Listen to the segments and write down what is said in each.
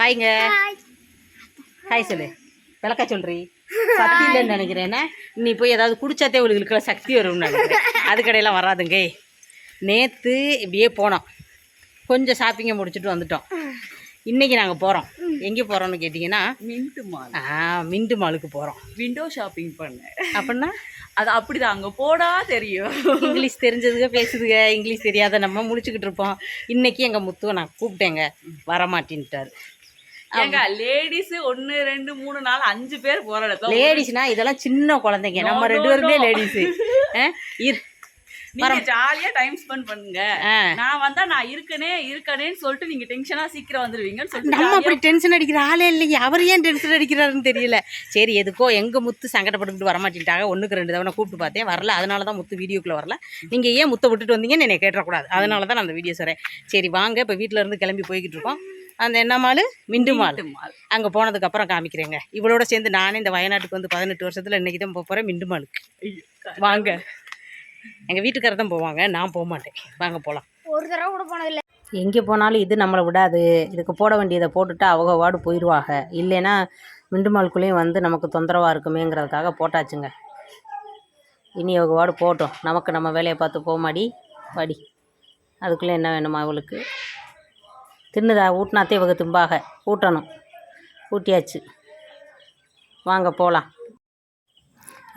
ஹாய்ங்க hi சொல்லு. விளக்க சொல்றி. சக்தி இல்லைன்னு நினைக்கிறேன்னா நீ போய் ஏதாவது குடிச்சாத்தே உங்களுக்கு சக்தி வரும்னு நினைக்கிறேன். அது கடையெல்லாம் வராதுங்க. நேற்று இப்படியே போனோம். கொஞ்சம் ஷாப்பிங்கை முடிச்சுட்டு வந்துட்டோம். இன்னைக்கு நாங்கள் போகிறோம் எங்கே போகிறோம்னு கேட்டிங்கன்னா மின்ட் மால் ஆ, மின்ட்டு மாலுக்கு போகிறோம் விண்டோ ஷாப்பிங் பண்ணேன். அப்படின்னா? அது அப்படிதான். அங்க போடா தெரியும். இங்கிலீஷ் தெரிஞ்சதுங்க பேசுதுங்க. இங்கிலீஷ் தெரியாத நம்ம முடிச்சுக்கிட்டு இருப்போம். இன்னைக்கு எங்கள் முத்துவை நான் கூப்பிட்டேங்க. வரமாட்டேன்ட்டாரு. ஏங்க லேடிஸ் ஒன்னு ரெண்டு மூணு நாலு அஞ்சு பேர் போற இடத்துல லேடிஸ்னா இதெல்லாம் சின்ன குழந்தைங்க. நம்ம ரெண்டு பேருமே. லேடிஸு நீங்க ஜாலியா டைம் ஸ்பெண்ட் பண்ணுங்க. நான் வந்தா நான் இருக்கனே இருக்கனேன்னு சொல்லிட்டு நீங்க டென்ஷனா சீக்கிரம் வந்துருவீங்கன்னு சொல்லிட்டு நம்ம அப்படி டென்ஷன் அடிக்கிற ஆளே இல்லையே அவர் ஏன் டென்ஷன் அடிக்கிறாருன்னு தெரியல. சரி எதுக்கோ எங்க முத்து சங்கடப்பட்டுக்கிட்டு வரமாட்டேன்ட்டாங்க. ஒண்ணுக்கு ரெண்டு தவணை கூப்பிட்டு பார்த்தேன். வரல. அதனால தான் முத்து வீடியோக்குள்ள வரல. நீங்க ஏன் முத்தை விட்டுட்டு வந்தீங்கன்னு என்னை கேட்டக்கூடாது அதனால தான் நான் அந்த வீடியோ சொல்றேன். சரி வாங்க. இப்போ வீட்ல இருந்து கிளம்பி போய்கிட்டு இருக்கோம். அந்த என்ன மாலு? மிண்டு மால். அங்கே போனதுக்கு அப்புறம் காமிக்கிறேங்க. இவளோட சேர்ந்து நானே இந்த வயநாட்டுக்கு வந்து பதினெட்டு வருஷத்துல இன்னைக்கு தான் போக போகிறேன் மிண்டு மாலுக்கு. வாங்க. எங்கள் வீட்டுக்காரர் தான் போவாங்க. நான் போக மாட்டேன். வாங்க போகலாம் ஒரு தடவை கூட போனதில்லை. எங்கே போனாலும் இது நம்மளை விடாது. இதுக்கு போட வேண்டியதை போட்டுட்டு அவங்க வார்டு போயிடுவாங்க இல்லைன்னா மிண்டுமாலுக்குள்ளேயும் வந்து நமக்கு தொந்தரவாக இருக்குமேங்கிறதுக்காக போட்டாச்சுங்க. இனி அவங்க வார்டு போட்டோம். நமக்கு நம்ம வேலையை பார்த்து போமாடி வாடி. அதுக்குள்ளே என்ன வேணுமா அவளுக்கு? தின்னுதா ஊட்டினாத்தே இவங்க திம்பாக. ஊட்டணும். ஊட்டியாச்சு. வாங்க போகலாம்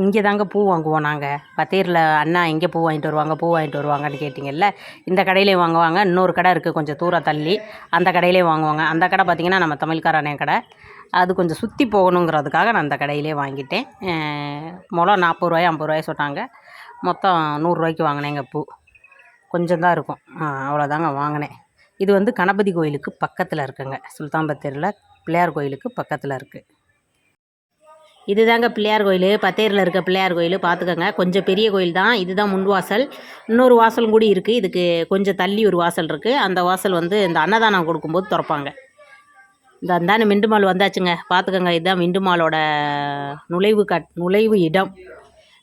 இங்கே தாங்க பூ வாங்குவோம் நாங்கள் பத்தீரில் அண்ணா எங்கே பூ வாங்கிட்டு வருவாங்க பூ வாங்கிட்டு வருவாங்கன்னு கேட்டிங்கல்ல. இந்த கடையிலே வாங்குவாங்க. இன்னொரு கடை இருக்குது கொஞ்சம் தூரம் தள்ளி. அந்த கடையிலே வாங்குவாங்க. அந்த கடை பார்த்திங்கன்னா நம்ம தமிழ்காரனே கடை. அது கொஞ்சம் சுற்றி போகணுங்கிறதுக்காக நான் அந்த கடையிலே வாங்கிட்டேன். மொளம் நாற்பது ரூபாய் ஐம்பது ரூபாய் சொன்னாங்க. மொத்தம் நூறுரூவாய்க்கு வாங்கினேங்க பூ. கொஞ்சம் தான் இருக்கும். அவ்வளோதாங்க வாங்கினேன். இது வந்து கணபதி கோயிலுக்கு பக்கத்தில் இருக்குங்க. சுல்தான் பத்தேரில் பிள்ளையார் கோயிலுக்கு பக்கத்தில் இருக்குது இதுதாங்க பிள்ளையார் கோயில். பத்தேரில் இருக்க பிள்ளையார் கோயில். பார்த்துக்கோங்க கொஞ்சம் பெரிய கோயில் தான். இதுதான் முன் வாசல் இன்னொரு வாசலும் கூட இருக்குது இதுக்கு கொஞ்சம் தள்ளி ஒரு வாசல் இருக்குது அந்த வாசல் வந்து இந்த அன்னதானம் கொடுக்கும்போது திறப்பாங்க. இந்த அந்தான மிண்டுமால் வந்தாச்சுங்க. பார்த்துக்கோங்க இதுதான் மிண்டுமாலோட நுழைவு கட் நுழைவு இடம்.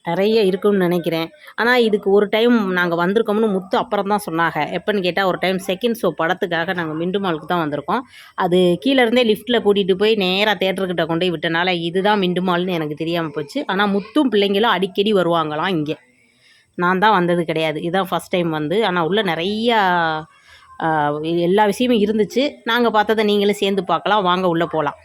நிறைய இருக்குன்னு நினைக்கிறேன். ஆனால் இதுக்கு ஒரு டைம் நாங்கள் வந்திருக்கோம்னு முத்து அப்புறம் தான் சொன்னாங்க. எப்போன்னு கேட்டால் ஒரு டைம் செகண்ட் ஷோ படத்துக்காக நாங்கள் மிண்டு மாலுக்கு தான் வந்திருக்கோம். அது கீழே இருந்தே லிஃப்ட்டில் கூட்டிகிட்டு போய் நேராக தேட்டருக்கிட்ட கொண்டு போய் விட்டனால இதுதான் மிண்டு மால்னு எனக்கு தெரியாமல் போச்சு. ஆனால் முத்தும் பிள்ளைங்களும் அடிக்கடி வருவாங்களாம் இங்கே. நான் தான் வந்தது கிடையாது. இதுதான் ஃபஸ்ட் டைம் வந்து. ஆனால் உள்ளே நிறையா எல்லா விஷயமும் இருந்துச்சு. நாங்கள் பார்த்ததை நீங்களும் சேர்ந்து பார்க்கலாம். வாங்க உள்ளே போகலாம்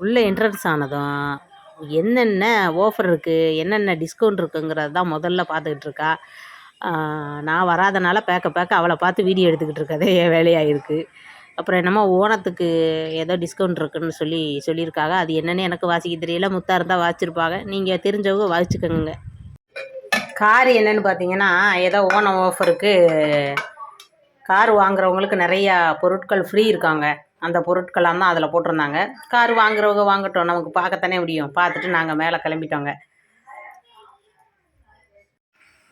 உள்ளே என்ட்ரன்ஸ் ஆனதும் என்னென்ன ஆஃபர் இருக்குது என்னென்ன டிஸ்கவுண்ட் இருக்குங்கிறது தான் முதல்ல பார்த்துக்கிட்டு இருக்கா. நான் வராதனால பேக்க பேக்க அவளை பார்த்து வீடியோ எடுத்துக்கிட்டு இருக்கதே என் வேலையாக இருக்குது அப்புறம் என்னமோ ஓணத்துக்கு ஏதோ டிஸ்கவுண்ட் இருக்குன்னு சொல்லி சொல்லியிருக்காங்க. அது என்னென்னு எனக்கு வாசிக்க தெரியல. முத்தாக இருந்தால் வாசிச்சிருப்பாங்க. நீங்கள் தெரிஞ்சவங்க வாசிச்சுக்கோங்க. கார் என்னென்னு பார்த்தீங்கன்னா ஏதோ ஓணம் ஆஃபருக்கு கார் வாங்குறவங்களுக்கு நிறையா பொருட்கள் ஃப்ரீ இருக்காங்க. அந்த பொருட்கள்லாம் தான் அதில் போட்டிருந்தாங்க. கார் வாங்குறவங்க வாங்கட்டும் நமக்கு பார்க்கத்தானே முடியும். பார்த்துட்டு நாங்கள் மேலே கிளம்பிட்டோங்க.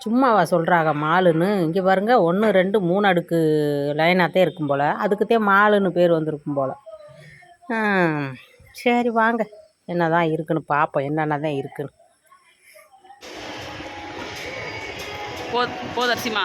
சும்மாவா சொல்கிறாங்க மாலுன்னு. இங்கே பாருங்க ஒன்று ரெண்டு மூணு அடுக்கு லைனாகத்தே இருக்கும் போல். அதுக்குத்தே மாலுன்னு பேர் வந்திருக்கும் போல். சரி வாங்க. என்ன தான் இருக்குன்னு பார்ப்போம் என்னென்ன தான் இருக்குன்னு. போ போதர்சிமா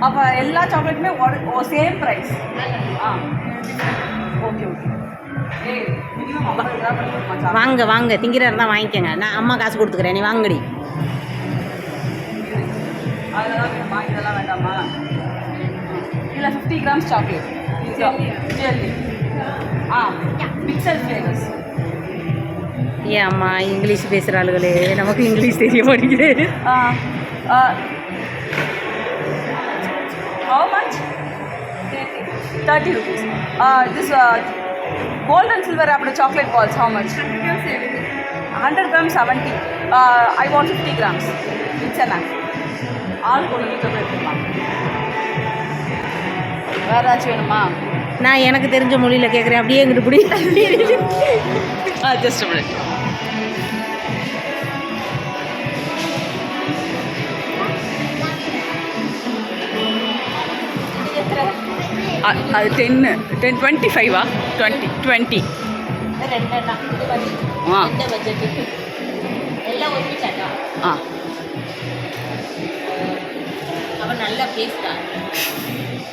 அப்போ எல்லா சாக்லேட்டுமே ஒரு சேம் ப்ரைஸ் ஆ. Okay okay. வாங்க வாங்க. திங்கிறா இருந்தால் வாங்கிக்கோங்க. நான் அம்மா காசு கொடுத்துக்கிறேன். நீ வாங்கடி. அதெல்லாம் இதெல்லாம் வேண்டாமா இல்லை ஃபிஃப்டி கிராம்ஸ் சாக்லேட் ஜெல்லி ஆ மிக்சர் ஃப்ளேவர்ஸ் ஏன் அம்மா இங்கிலீஷ் பேசுகிற ஆளுகளே. நமக்கு இங்கிலீஷ் தெரிய மாட்டேங்குது. How much? 30 rupees. Uh, this uh, gold and silver wrapped chocolate balls how much? 100 grams 70 100 grams 70 I want fifty grams mix and ஆள் கொண்டு வந்து எடுத்துக்கலாம் வேறு ஏதாச்சும் வேணுமா? நான் எனக்கு தெரிஞ்ச மொழியில் கேட்குறேன் அப்படியே எங்கிட்டு பிடி ஆ ஜஸ்ட் அது டென்னு டென் டுவெண்ட்டி ஃபைவா டுவெண்ட்டி டுவெண்ட்டி ஆ. ஆ. அவன் நல்லா பேசுகிறான்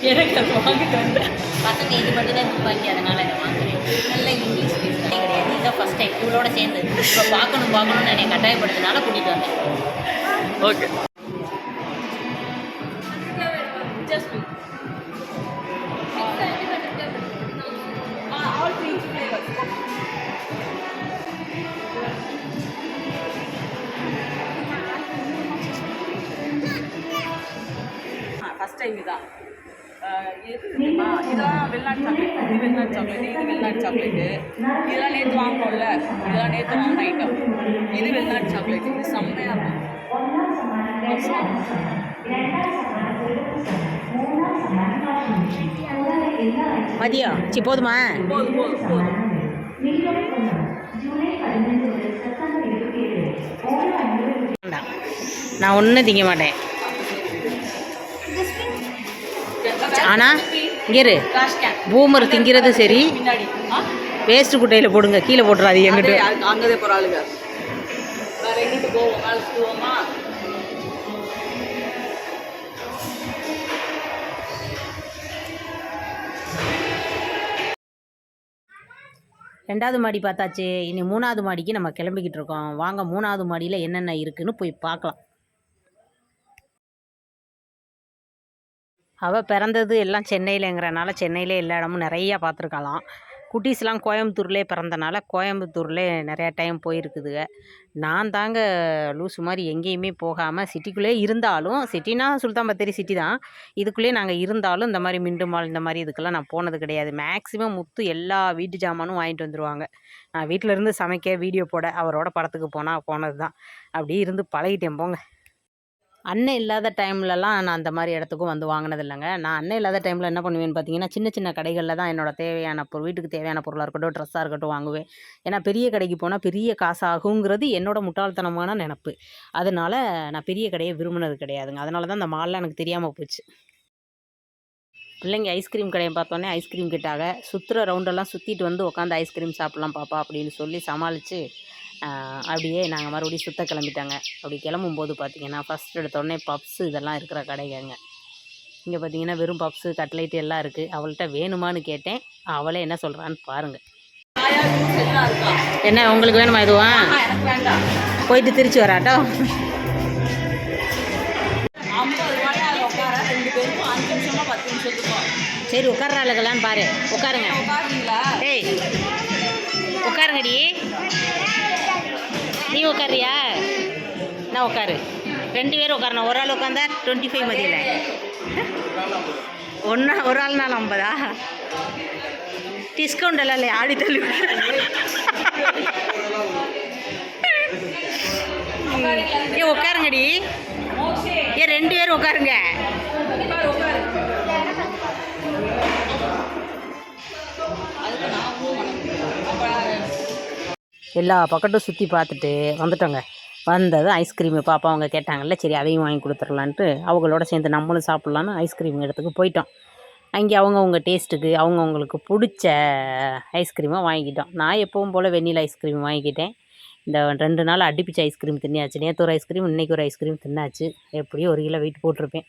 எனக்கு அது வாங்கிட்டு வந்தேன் பசங்க இது மட்டும் தான் துப்பாக்கி அதனால் இதை வாங்குறேன். நல்ல இங்கிலீஷ் பேசுகிறேன் கிடையாது. இதுதான் ஃபஸ்ட் டைம் இவளோட சேர்ந்து இப்போ பார்க்கணும் பார்க்கணும்னு என்னை கட்டாயப்படுத்தினால கூட்டிகிட்டு வந்தேன். ஓகே. ஃபஸ்ட் டைம் இதுதான் எது தெரியுமா? இதெல்லாம் வெளிநாட்டு சாக்லேட் இது வெளிநாட்டு சாக்லேட் இது வெளிநாட்டு சாக்லேட்டு இதெல்லாம் நேற்று வாங்கினோம்ல. இதெல்லாம் நேற்று வாங்கின ஐட்டம் இது வெளிநாட்டு சாக்லேட் இது செம்மையாக இருக்கும். மதியம் சி போதுமா? போதும் போதும் போதும். நான் ஒன்றும் திங்க மாட்டேன். ஆனால் இரு. பூமர் திங்கிறது சரி. வேஸ்ட் குட்டையில் போடுங்க. கீழே போட்டுறாது எங்கிட்ட. அங்கே போகிற ஆளுங்க. வேறு எங்கிட்டு போவோம் மேலே போவோமா ரெண்டாவது மாடி பார்த்தாச்சு. இனி மூணாவது மாடிக்கு நம்ம கிளம்பிக்கிட்டு இருக்கோம். வாங்க மூணாவது மாடியில் என்னென்ன இருக்குன்னு போய் பார்க்கலாம். அவள் பிறந்தது எல்லாம் சென்னையிலங்கிறனால சென்னையிலே எல்லா இடமும் நிறையா பார்த்துருக்கலாம். குட்டீஸ்லாம் கோயம்புத்தூர்லேயே பிறந்தனால கோயம்புத்தூர்லேயே நிறையா டைம் போயிருக்குதுங்க நான் தாங்க லூசு மாதிரி எங்கேயுமே போகாமல் சிட்டிக்குள்ளேயே இருந்தாலும் சிட்டினா சுல்தான் பத்தேரி சிட்டி தான். இதுக்குள்ளேயே நாங்கள் இருந்தாலும் இந்த மாதிரி மிண்டு மால் இந்த மாதிரி இதுக்கெல்லாம் நான் போனது கிடையாது. மேக்ஸிமம் முத்து எல்லா வீட்டு ஜாமானும் வாங்கிட்டு வந்துடுவாங்க நான் வீட்டில் இருந்து சமைக்க வீடியோ போட அவரோட படத்துக்கு போனால் போனது தான் அப்படியே இருந்து பழகிட்டேன் போங்க. அண்ணன் இல்லாத டைம்லலாம் நான் அந்த மாதிரி இடத்துக்கும் வந்து வாங்கினது இல்லைங்க நான் அண்ணன் இல்லாத டைமில் என்ன பண்ணுவேன்னு பார்த்தீங்கன்னா சின்ன சின்ன கடைகளில் தான் என்னோட தேவையான பொருள் வீட்டுக்கு தேவையான பொருளாக இருக்கட்டும் ட்ரெஸ்ஸாக இருக்கட்டும் வாங்குவேன். ஏன்னா பெரிய கடைக்கு போனால் பெரிய காசு ஆகுங்கிறது என்னோட முட்டாள்தனமான நினப்பு. அதனால் நான் பெரிய கடையை விரும்பினது கிடையாதுங்க. அதனால தான் அந்த மால்லாம் எனக்கு தெரியாமல் போச்சு. பிள்ளைங்க ஐஸ்கிரீம் கடையை பார்த்தோன்னே ஐஸ்கிரீம் கிட்டாக சுற்றுற ரவுண்டெல்லாம் சுற்றிட்டு வந்து உட்காந்து ஐஸ்கிரீம் சாப்பிட்லாம் பாப்பா அப்படின்னு சொல்லி சமாளித்து அப்படியே நாங்கள் மறுபடியும் சுத்த கிளம்பிட்டாங்க. அப்படி கிளம்பும்போது பார்த்தீங்கன்னா ஃபஸ்ட் எடுத்தோடனே பப்ஸு இதெல்லாம் இருக்கிற கடைகங்க இங்கே பார்த்தீங்கன்னா வெறும் பப்ஸு கட்லைட் எல்லாம் இருக்குது அவள்கிட்ட வேணுமான்னு கேட்டேன். அவளே என்ன சொல்கிறான்னு பாருங்கள் என்ன உங்களுக்கு வேணுமா இதுவா போயிட்டு திருச்சி வராட்டோ? சரி உட்கார்ற அதில் பாரு. உட்காருங்க. நீ உட்காரியா நான் உட்காரு ரெண்டு பேரும் உட்காரணும் ஒரு ஆள் உட்காந்தா டுவெண்ட்டி ஃபைவ் மதியில். ஒன்றா ஒரு ஆள் நாள் ஐம்பதா? டிஸ்கவுண்ட் எல்லாம் இல்லையா? ஆடி தள்ளி ஏ உட்காருங்கடி ஏ ரெண்டு பேரும் உட்காருங்க எல்லா பக்கட்டும் சுற்றி பார்த்துட்டு வந்துட்டோங்க. வந்தது ஐஸ்கிரீமு பாப்பா அவங்க கேட்டாங்கல்ல சரி அதையும் வாங்கி கொடுத்துர்லான்ட்டு அவங்களோட சேர்ந்து நம்மளும் சாப்பிட்லான்னு ஐஸ்கிரீம் இடத்துக்கு போயிட்டோம். அங்கே அவங்கவுங்க டேஸ்ட்டுக்கு அவங்கவுங்களுக்கு பிடிச்ச ஐஸ்கிரீமை வாங்கிட்டோம் நான் எப்பவும் போல் வெண்ணிலா ஐஸ்கிரீம் வாங்கிக்கிட்டேன். இந்த ரெண்டு நாள் அடிப்பிச்ச ஐஸ்கிரீம் தின்னாச்சு. நேற்று ஒரு ஐஸ்கிரீம் இன்றைக்கி ஒரு ஐஸ்கிரீம் தின்னாச்சு. எப்படியும் ஒரு கிலோ வெயிட் போட்டிருப்பேன்.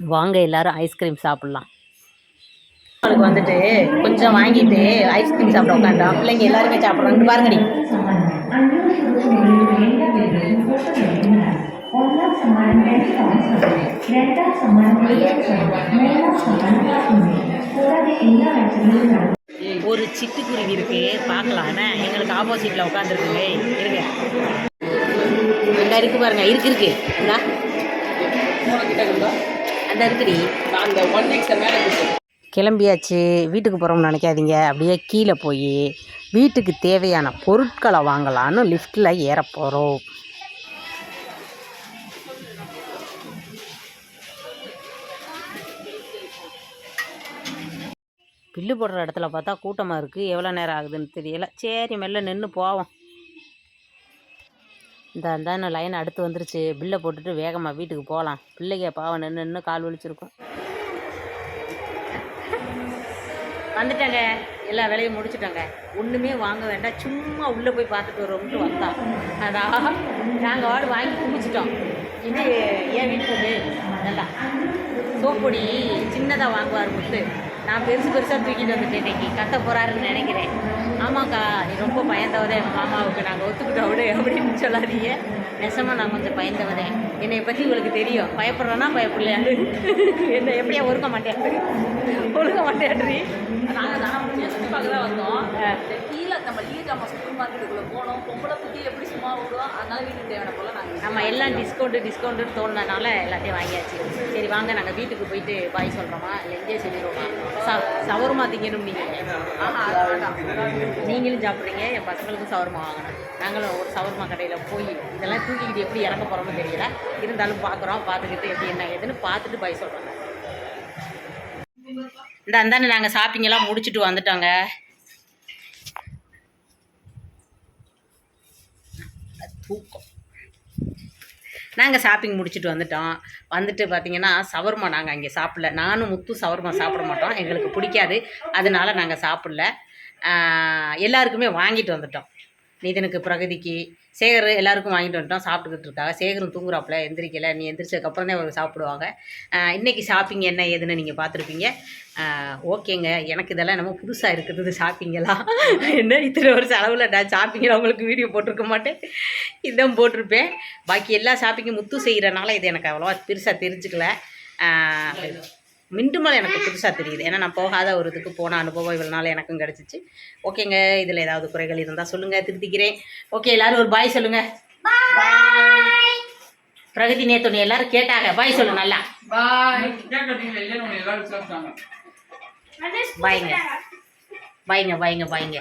வாங்க எல்லாரும் ஐஸ்கிரீம் சாப்பிட்லாம். அவளுக்கு வந்துட்டு கொஞ்சம் வாங்கிட்டு ஐஸ்கிரீம் சாப்பிட உட்காண்டான் பிள்ளைங்க எல்லாருமே சாப்பிட்றாங்க. பாருங்கடி. ஒரு சிட்டுக்குருவி இருக்கு. பார்க்கலாம். என்ன? எங்களுக்கு ஆப்போசிட்ல உட்காந்துருக்குங்க இருங்க. இருக்கு பாருங்க. இருக்கு இருக்கு. அந்த இருக்குடி. அந்த ஒன் எக்ஸ் மேலே கிளம்பியாச்சு வீட்டுக்கு போகிறோம்னு நினைக்காதீங்க. அப்படியே கீழே போய் வீட்டுக்கு தேவையான பொருட்களை வாங்கலான்னு லிஃப்ட்டில் ஏற போகிறோம் பில்லு போடுற இடத்துல பார்த்தா கூட்டமாக இருக்குது எவ்வளோ நேரம் ஆகுதுன்னு தெரியல. சரி மெல்ல நின்று போவோம். இந்த அந்தான லைன் அடுத்து வந்துருச்சு. பில்லை போட்டுட்டு வேகமாக வீட்டுக்கு போகலாம். பிள்ளைங்க பாவம் நின்று நின்று கால் வலிச்சிருக்கும். வந்துட்டேங்க. எல்லா வேலையும் முடிச்சுட்டோங்க. ஒன்றுமே வாங்க வேண்டாம். சும்மா உள்ளே போய் பார்த்துட்டு வரோம்ட்டு வந்தான். அதான் நாங்கள் வாடு வாங்கி குமிச்சிட்டோம். இது ஏன் வீட்டுக்கு அதெல்லாம் நல்லா சோப்பொடி சின்னதாக வாங்குவார் முத்து. நான் பெருசு பெருசாக தூக்கிட்டு வந்துட்டேன் இன்னைக்கு. கத்த போகிறாருன்னு நினைக்கிறேன். ஆமாக்கா நீ ரொம்ப பயந்தவதே மாமாவுக்கு நாங்கள் ஒத்துக்கிட்டோம் விடு அப்படின்னு சொல்லாதீங்க. நெசமாக நான் கொஞ்சம் பயந்தவதே என்னை பற்றி உங்களுக்கு தெரியும். பயப்படுறேன்னா பயப்படலையாண்டு என்னை எப்படியா ஒருக்க மாட்டேன் ஒழுக்க மாட்டேன்றி நாங்கள் தான் பார்க்க தான் வந்தோம் கீழே நம்ம லீஜாமா சூப்பர் மார்க்கெட்டுக்குள்ளே போனோம். பொம்பளை குட்டி எப்படி சும்மா விடுவோம் அதனால வீட்டுக்கு தேவையான பொருள் நாங்கள் நம்ம எல்லாம் டிஸ்கவுண்ட்டு டிஸ்கவுண்ட்டுன்னு தோணுனனால எல்லாத்தையும் வாங்கியாச்சு. சரி வாங்க நாங்கள் வீட்டுக்கு போயிட்டு பாய் சொல்கிறோமா இல்லை இங்கேயே சொல்லிடுவோமா? ச சவர்மா திங்கணும் நீங்கள் வேண்டாம். நீங்களும் சாப்பிட்றீங்க என் பசங்களுக்கும் சவர்மா வாங்கணும். நாங்களும் ஒரு சவர்மா கடையில் போய் இதெல்லாம் தூக்கிக்கிட்டு எப்படி இறங்க போகிறோம்னு தெரியல. இருந்தாலும் பார்க்குறோம் பார்த்துக்கிட்டு எப்படி என்ன ஏதுன்னு பார்த்துட்டு பாய் சொல்கிறோங்க இந்த அந்தாண்ட நாங்கள் ஷாப்பிங்கெல்லாம் முடிச்சுட்டு வந்துட்டோங்க. தூக்கம். நாங்கள் ஷாப்பிங் முடிச்சுட்டு வந்துட்டோம். வந்துட்டு பார்த்தீங்கன்னா சவர்மா நாங்கள் அங்கே சாப்பிடல. நானும் முத்து சவர்மா சாப்பிட மாட்டோம். எங்களுக்கு பிடிக்காது. அதனால நாங்கள் சாப்பிடல. எல்லாருக்குமே வாங்கிட்டு வந்துட்டோம். நிதனுக்கு பிரகதிக்கு சேகர் எல்லாருக்கும் வாங்கிட்டு வந்துட்டோம் சாப்பிட்டுக்கிட்டு இருக்காங்க. சேகரும் தூங்குறாப்புல எந்திரிக்கல. நீ எந்திரிச்சதுக்கப்புறம் தான் அவங்க சாப்பிடுவாங்க. இன்றைக்கி ஷாப்பிங் என்ன ஏதுன்னு நீங்கள் பார்த்துருப்பீங்க. ஓகேங்க. எனக்கு இதெல்லாம் நம்ம புதுசாக இருக்குது ஷாப்பிங்கெல்லாம் என்ன இத்தனை ஒரு செலவில் நான் ஷாப்பிங்கில் உங்களுக்கு வீடியோ போட்டிருக்க மாட்டேன். இதான் போட்டிருப்பேன். பாக்கி எல்லா ஷாப்பிங்கும் முத்து செய்கிறனால இது எனக்கு அவ்வளோவா பெருசாக தெரிஞ்சுக்கல. மிண்டுமல் எனக்கு புதுசாக தெரியுது. ஏன்னா நான் போகாத ஒரு இதுக்கு போன அனுபவம் இவ்வளோ நாள் எனக்கும் கிடச்சிச்சு. ஓகேங்க இதில் ஏதாவது குறைகள் இருந்தால் சொல்லுங்கள் திருத்திக்கிறேன். ஓகே எல்லாரும் ஒரு பாய் சொல்லுங்கள் பிரகதி நேத்து எல்லாரும் கேட்டாங்க. பாய் சொல்லு நல்லா. பாய் பாய்ங்க பாய்ங்க பாய்ங்க பாய்ங்க